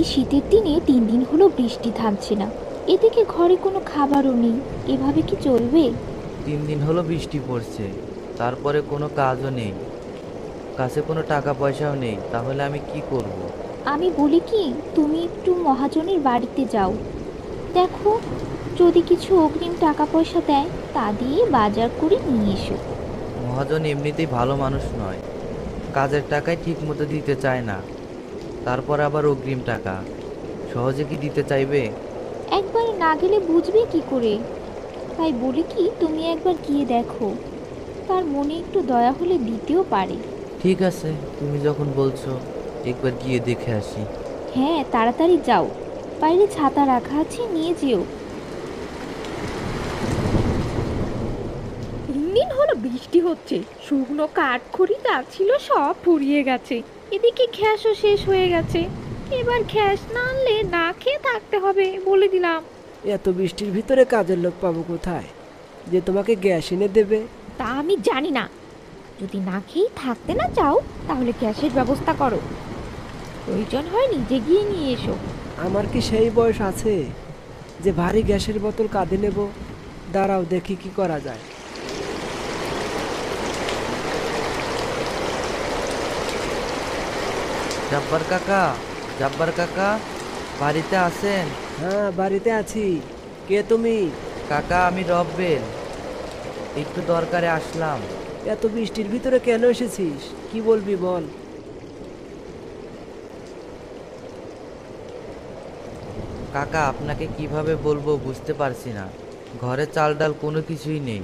এই শীতের দিনে তিন দিন হলো বৃষ্টি থামছে না। এদিকে ঘরে কোনো খাবারও নেই। এভাবে কি চলবে? তিন দিন হলো বৃষ্টি পড়ছে। তারপরে কোনো কাজও নেই। কাছে কোনো টাকা পয়সাও নেই। তাহলে আমি কি করব। আমি বলি কি তুমি একটু মহাজনের বাড়িতে যাও। দেখো যদি কিছু অগ্রিম টাকা পয়সা দেয় তা দিয়ে বাজার করে নিয়ে এসো। মহাজন এমনিতেই ভালো মানুষ নয়। কাজের টাকায় ঠিক মতো দিতে চায় না। তারপর আবার অগ্রিম টাকা। সহজে কি দিতে চাইবে? একবার না গেলে বুঝবে কি করে? তাই বলি কি তুমি একবার গিয়ে দেখো। তার মনে একটু দয়া হলে দিতেও পারে। ঠিক আছে তুমি যখন বলছো একবার গিয়ে দেখে আসি। হ্যাঁ তাড়াতাড়ি যাও। বাইরে ছাতা রাখা আছে নিয়ে যেও তিন দিন হলো বৃষ্টি হচ্ছে শুকনো কাঠ খড়ি যা ছিল সব ফুরিয়ে গেছে। এদিকে গ্যাসও শেষ হয়ে গেছে। এবার গ্যাস না আনলে না খেয়ে থাকতে হবে বলে দিলাম। এত বৃষ্টির ভিতরে কাজের লোক পাবো কোথায়? যে তোমাকে গ্যাস এনে দেবে। তা আমি জানি না। যদি না খেয়েই থাকতে না চাও তাহলে গ্যাসের ব্যবস্থা করো। প্রয়োজন হয় নিজে গিয়ে নিয়ে এসো। আমার কি সেই বয়স আছে যে ভারী গ্যাসের বোতল কাঁধে নেব? দাঁড়াও দেখি কি করা যায়। জাব্বার কাকা জাব্বার কাকা বাড়িতে আছেন? হ্যাঁ বাড়িতে আছি। কে তুমি? কাকা আমি রব্বেল। একটু দরকারে আসলাম। এত বৃষ্টির ভিতরে কেন এসেছিস? কি বলবি বল? কাকা আপনাকে কীভাবে বলব বুঝতে পারছি না। ঘরে চাল ডাল কোনো কিছুই নেই।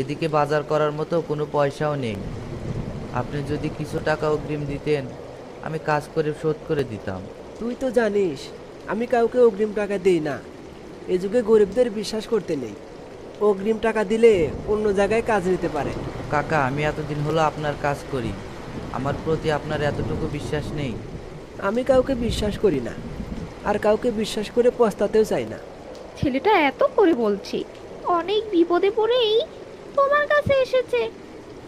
এদিকে বাজার করার মতো কোনো পয়সাও নেই। আপনি যদি কিছু টাকা অগ্রিম দিতেন আমি কাজ করে শোধ করে দিতাম। তুই তো জানিস আমি কাউকে অগ্রিম টাকা দিই না। এ যুগে গরিবদের বিশ্বাস করতে নেই। অগ্রিম টাকা দিলে অন্য জায়গায় কাজ নিতে পারে। কাকা আমি এতদিন হলো আপনার কাজ করি। আমার প্রতি আপনার এতটুকু বিশ্বাস নেই। আমি কাউকে বিশ্বাস করি না। আর কাউকে বিশ্বাস করে পস্তাতেও চাই না। ছেলেটা এত করে বলছি অনেক বিপদে পড়েই তোমার কাছে এসেছে।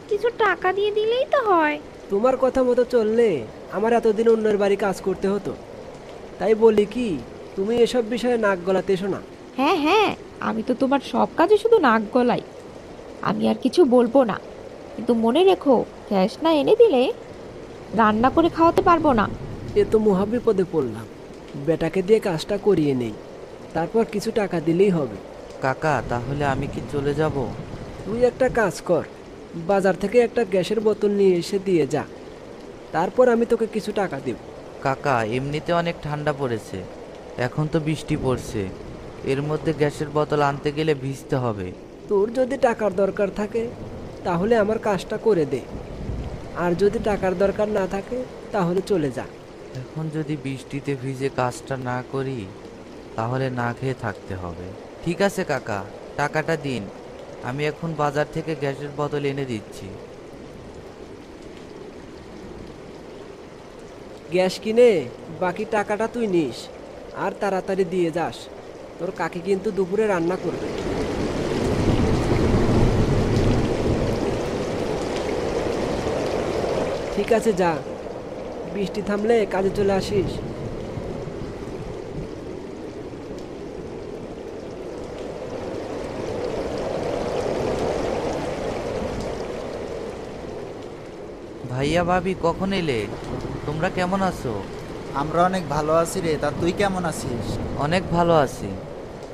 কিছু টাকা দিয়ে দিলেই তো হয়। তোমার কথা মতো চললে আমার এতদিন অন্যের বাড়ি কাজ করতে হতো। তাই বলি কি তুমি এসব বিষয়ে নাক গলাতে এসো না। হ্যাঁ হ্যাঁ আমি তো তোমার সব কাজে শুধু নাক গলাই। আমি আর কিছু বলব না। কিন্তু মনে রেখো গ্যাস না এনে দিলে রান্না করে খাওয়াতে পারব না। এ তো মহাবিপদে পড়লাম। বেটাকে দিয়ে কাজটা করিয়ে নেই। তারপর কিছু টাকা দিলেই হবে। কাকা তাহলে আমি কি চলে যাব? তুই একটা কাজ কর। বাজার থেকে একটা গ্যাসের বোতল নিয়ে এসে দিয়ে যা। তারপর আমি তোকে কিছু টাকা দেব। কাকা এমনিতে অনেক ঠান্ডা পড়েছে। এখন তো বৃষ্টি পড়ছে। এর মধ্যে গ্যাসের বোতল আনতে গেলে ভিজতে হবে। তোর যদি টাকার দরকার থাকে তাহলে আমার কাজটা করে দে। আর যদি টাকার দরকার না থাকে তাহলে চলে যা। এখন যদি বৃষ্টিতে ভিজে কাজটা না করি তাহলে না খেয়ে থাকতে হবে। ঠিক আছে কাকা টাকাটা দিন। আমি এখন বাজার থেকে গ্যাসের বোতল এনে দিচ্ছি। গ্যাস কিনে বাকি টাকাটা তুই নিস আর তাড়াতাড়ি দিয়ে যাস। তোর কাকি কিন্তু দুপুরে রান্না করবে। ঠিক আছে, যা। বৃষ্টি থামলে কাজে চলে আসিস। ভাইয়া ভাবি, কখন এলে? তোমরা কেমন আছো? আমরা অনেক ভালো আছি রে তা তুই কেমন আছিস? অনেক ভালো আছি।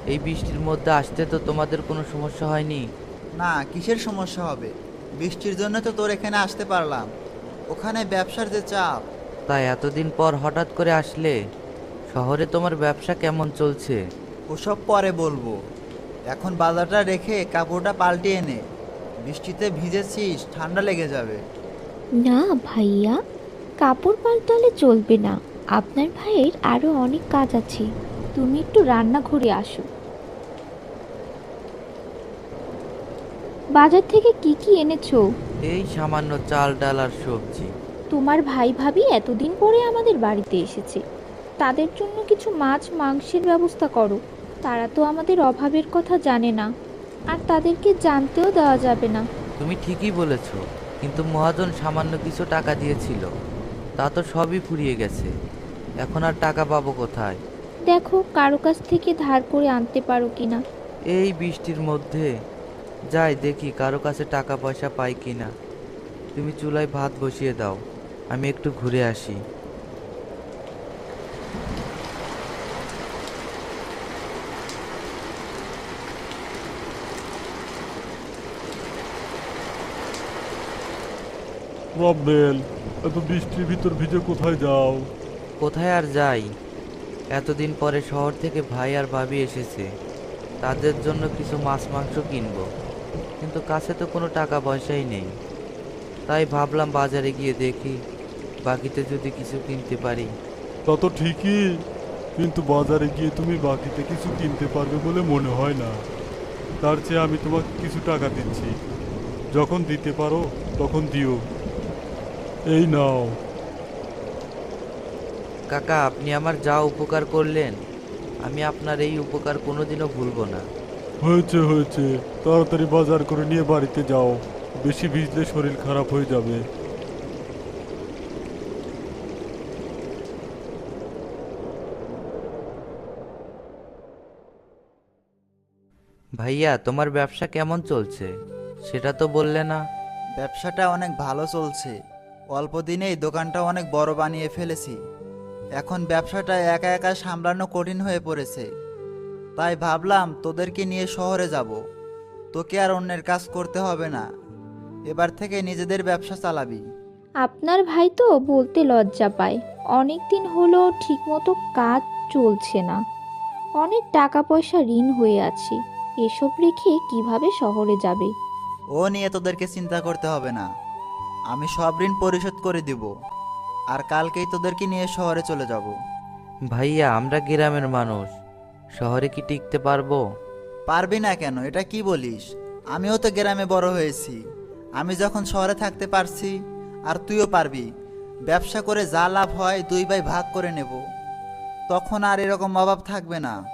এই বৃষ্টির মধ্যে আসতে তো তোমাদের কোনো সমস্যা হয়নি? না কিসের সমস্যা হবে? বৃষ্টির জন্য তো তোর এখানে আসতে পারলাম। ওখানে ব্যবসার যে চাপ। তাই এতদিন পর হঠাৎ করে আসলে? শহরে তোমার ব্যবসা কেমন চলছে? ওসব পরে বলব। এখন বাজারটা রেখে কাপড়টা পাল্টে এনে বৃষ্টিতে ভিজেছিস ঠান্ডা লেগে যাবে। না ভাইয়া কাপড় পাল্টালে চলবে না। আপনার ভাইয়ের আরও অনেক কাজ আছে। তুমি একটু রান্নাঘরে আসো। বাজার থেকে কি কি এনেছো? এই সামান্য চাল ডাল আর সবজি। তোমার ভাই ভাবি এতদিন পরে আমাদের বাড়িতে এসেছে। তাদের জন্য কিছু মাছ মাংসের ব্যবস্থা করো। তারা তো আমাদের অভাবের কথা জানে না। আর তাদেরকে জানতেও দেওয়া যাবে না। তুমি ঠিকই বলেছ কিন্তু মহাজন সামান্য কিছু টাকা দিয়েছিল। তা তো সবই ফুরিয়ে গেছে। এখন আর টাকা পাবো কোথায়? দেখো কারও কাছ থেকে ধার করে আনতে পারো কিনা এই বৃষ্টির মধ্যে। যাই দেখি কারও কাছে টাকা পয়সা পাই কিনা তুমি চুলায় ভাত বসিয়ে দাও আমি একটু ঘুরে আসি। রবেল এত বৃষ্টির ভিতর ভিজে কোথায় যাও? কোথায় আর যাই? এতদিন পরে শহর থেকে ভাই আর ভাবি এসেছে। তাদের জন্য কিছু মাছ মাংস কিনবো। কিন্তু কাছে তো কোনো টাকা পয়সাই নেই। তাই ভাবলাম বাজারে গিয়ে দেখি বাকিতে যদি কিছু কিনতে পারি। তা তো ঠিকই কিন্তু বাজারে গিয়ে তুমি বাকিতে কিছু কিনতে পারবে বলে মনে হয় না। তার চেয়ে আমি তোমাকে কিছু টাকা দিচ্ছি। যখন দিতে পারো তখন দিও। এই নাও। কাকা আপনি আমার যা উপকার করলেন আমি আপনার এই উপকার কোনোদিনও ভুলবো না। হয়েছে হয়েছে। তাড়াতাড়ি বাজার করে নিয়ে বাড়িতে যাও। বেশি ভিজলে শরীর খারাপ হয়ে যাবে। ভাইয়া তোমার ব্যবসা কেমন চলছে? সেটা তো বললে না। ব্যবসাটা অনেক ভালো চলছে। অল্প দিনেই দোকানটা অনেক বড় বানিয়ে ফেলেছি। এখন ব্যবসাটা একা একা সামলানো কঠিন হয়ে পড়েছে। তাই ভাবলাম তোদেরকে নিয়ে শহরে যাব। তোকে আর অন্যের কাজ করতে হবে না। এবার থেকে নিজেদের ব্যবসা চালাবি। আপনার ভাই তো বলতে লজ্জা পায়। অনেক দিন হলো ঠিকমতো কাজ চলছে না। অনেক টাকা পয়সা ঋণ হয়ে আছে। এসব রেখে কীভাবে শহরে যাবে? ও নিয়ে তোদেরকে চিন্তা করতে হবে না। আমি সব ঋণ পরিশোধ করে দিব। আর কালকেই তোদেরকে নিয়ে শহরে চলে যাব। ভাইয়া আমরা গ্রামের মানুষ। শহরে কি টিকতে পারব? পারবি না কেন? এটা কি বলিস? আমিও তো গ্রামে বড় হয়েছি। আমি যখন শহরে থাকতে পারছি আর তুইও পারবি। ব্যবসা করে যা লাভ হয় দুই ভাই ভাগ করে নেব। তখন আর এরকম অভাব থাকবে না।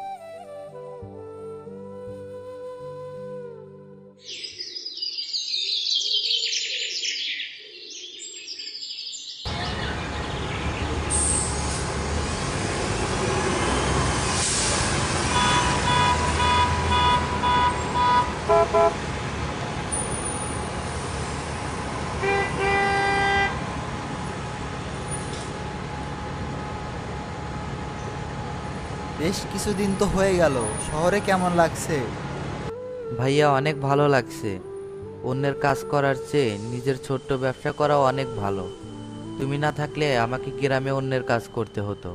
বেশ কিছুদিন তো হয়ে গেল। শহরে কেমন লাগছে? ভাইয়া অনেক ভালো লাগছে। অন্যের কাজ করার চেয়ে নিজের ছোট্ট ব্যবসা করা অনেক ভালো। তুমি না থাকলে আমাকে গ্রামে অন্যের কাজ করতে হতো।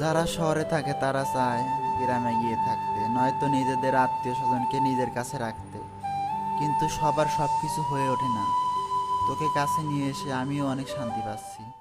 যারা শহরে থাকে তারা চায় গ্রামে গিয়ে থাকতে, নয়তো নিজেদের আত্মীয় স্বজনকে নিজের কাছে রাখতে। কিন্তু সবার সব কিছু হয়ে ওঠে না। তোকে কাছে নিয়ে এসে আমিও অনেক শান্তি পাচ্ছি।